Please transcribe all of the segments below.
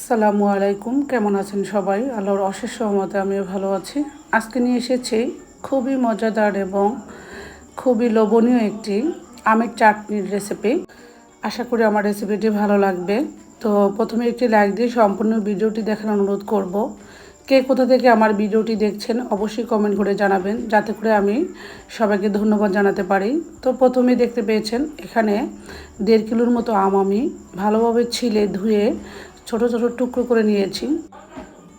আসসালামু আলাইকুম। কেমন আছেন সবাই? আল্লাহর অশেষ সহমতে আমিও ভালো আছি। আজকে নিয়ে এসেছি খুবই মজাদার এবং খুবই লোভনীয় একটি আমের চাটনির রেসিপি আশা করি আমার রেসিপিটি ভালো লাগবে। তো প্রথমে একটি লাইক দিয়ে সম্পূর্ণ ভিডিওটি দেখার অনুরোধ করব। কে কোথা থেকে আমার ভিডিওটি দেখছেন, অবশ্যই কমেন্ট করে জানাবেন। যাতে করে আমি সবাইকে ধন্যবাদ জানাতে পারি। তো প্রথমেই দেখতে পেয়েছেন, এখানে দেড় কিলোর মতো আম আমি ভালোভাবে ছিলে ধুয়ে ছোট ছোট টুকরো করে নিয়েছি।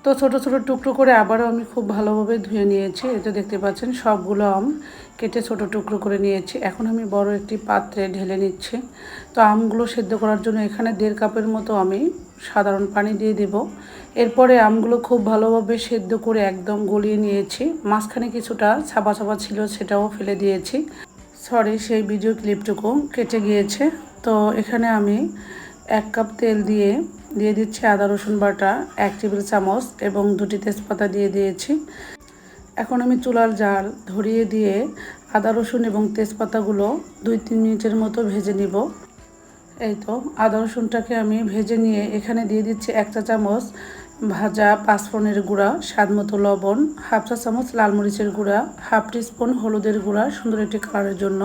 তো ছোট ছোট টুকরো করে আবারও আমি খুব ভালোভাবে ধুয়ে নিয়েছি। এটা দেখতে পাচ্ছেন, সবগুলো আম কেটে ছোট টুকরো করে নিয়েছি। এখন আমি বড় একটি পাত্রে ঢেলে নিচ্ছি। তো আমগুলো সেদ্ধ করার জন্য এখানে দেড় কাপের মতো আমি সাধারণ পানি দিয়ে দেব। এরপরে আমগুলো খুব ভালোভাবে সেদ্ধ করে একদম গলিয়ে নিয়েছি। মাঝখানে কিছুটা ছাপা ছাপা ছিল, সেটাও ফেলে দিয়েছি। সরি সেই ভিডিও ক্লিপটুকু কেটে গিয়েছে। তো এখানে আমি এক কাপ তেল দিয়ে দিয়ে দিচ্ছি আদা, রসুন বাটা, এক টেবিল চামচ এবং দুটি তেজপাতা দিয়ে দিয়েছি। এখন আমি চুলার জাল ধরিয়ে দিয়ে আদা, রসুন এবং তেজপাতাগুলো দুই তিন মিনিটের মতো ভেজে নিব। এই তো, আদা, রসুনটাকে আমি ভেজে নিয়ে এখানে দিয়ে দিচ্ছি এক চা চামচ ভাজা পাঁচফোড়নের গুঁড়া, স্বাদ মতো লবণ, হাফ চা চামচ লাল মরিচের গুঁড়া, হাফ টিস্পুন হলুদের গুঁড়া সুন্দর একটি কালারের জন্য।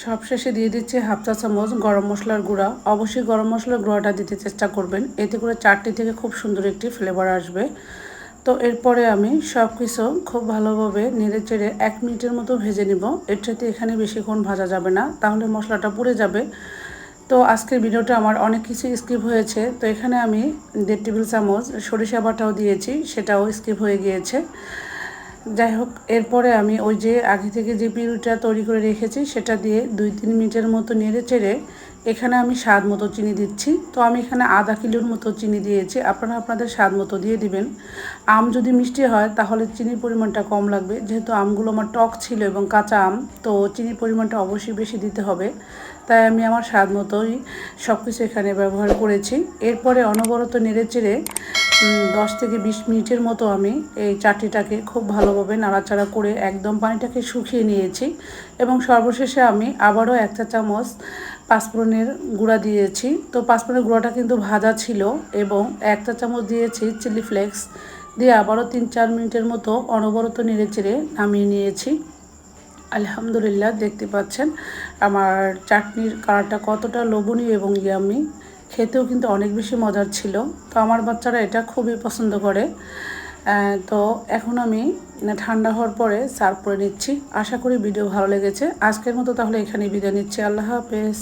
সবশেষে দিয়ে দিচ্ছি হাফ চা চামচ গরম মশলার গুঁড়া। অবশ্যই গরম মশলার গুঁড়াটা দিতে চেষ্টা করবেন। এতে করে চারটি থেকে খুব সুন্দর একটি ফ্লেভার আসবে। তো এরপরে আমি সব কিছু খুব ভালোভাবে নেড়ে চেড়ে এক মিনিটের মতো ভেজে নিব। এর সাথে এখানে বেশিক্ষণ ভাজা যাবে না। তাহলে মশলাটা পুড়ে যাবে। তো আজকের ভিডিওটা আমার অনেক কিছু স্কিপ হয়েছে। তো এখানে আমি দেড় টেবিল চামচ সরিষা বাটাও দিয়েছি। সেটাও স্কিপ হয়ে গিয়েছে। যাই হোক, এরপরে আমি ওই যে আগে থেকে যে পিউরিটা তৈরি করে রেখেছি, সেটা দিয়ে দুই তিন মিনিটের মতো নেড়ে চেড়ে এখানে আমি স্বাদ মতো চিনি দিচ্ছি। তো আমি এখানে আধা কিলোর মতো চিনি দিয়েছি। আপনারা আপনাদের স্বাদ মতো দিয়ে দিবেন। আম যদি মিষ্টি হয়, তাহলে চিনির পরিমাণটা কম লাগবে। যেহেতু আমগুলো আমার টক ছিল এবং কাঁচা আম, তো চিনির পরিমাণটা অবশ্যই বেশি দিতে হবে। তাই আমি আমার স্বাদ মতোই সব কিছু এখানে ব্যবহার করেছি। এরপরে অনবরত নেড়ে চেড়ে দশ থেকে বিশ মিনিটের মতো আমি এই চাটনিটাকে খুব ভালোভাবে নাড়াচাড়া করে একদম পানিটাকে শুকিয়ে নিয়েছি এবং সর্বশেষে আমি আবারও এক চা চামচ পাঁচফোড়নের গুঁড়া দিয়েছি। তো পাঁচফোড়নের গুঁড়াটা কিন্তু ভাজা ছিল এবং এক চা চামচ দিয়েছি চিলি ফ্লেক্স দিয়ে আবারও তিন চার মিনিটের মতো অনবরত নেড়ে চেড়ে নামিয়ে নিয়েছি। আলহামদুলিল্লাহ দেখতে পাচ্ছেন আমার চাটনির কালারটা কতটা লোভনীয় এবং ইয়ামি খেতেও কিন্তু অনেক বেশি মজার ছিল। তো আমার বাচ্চারা এটা খুবই পছন্দ করে। তো এখন আমি ঠান্ডা হওয়ার পরে সার্ভ করে নিচ্ছি। আশা করি ভিডিও ভালো লেগেছে। আজকের মতো তাহলে এখানে বিদায় নিচ্ছি। আল্লাহ হাফেজ।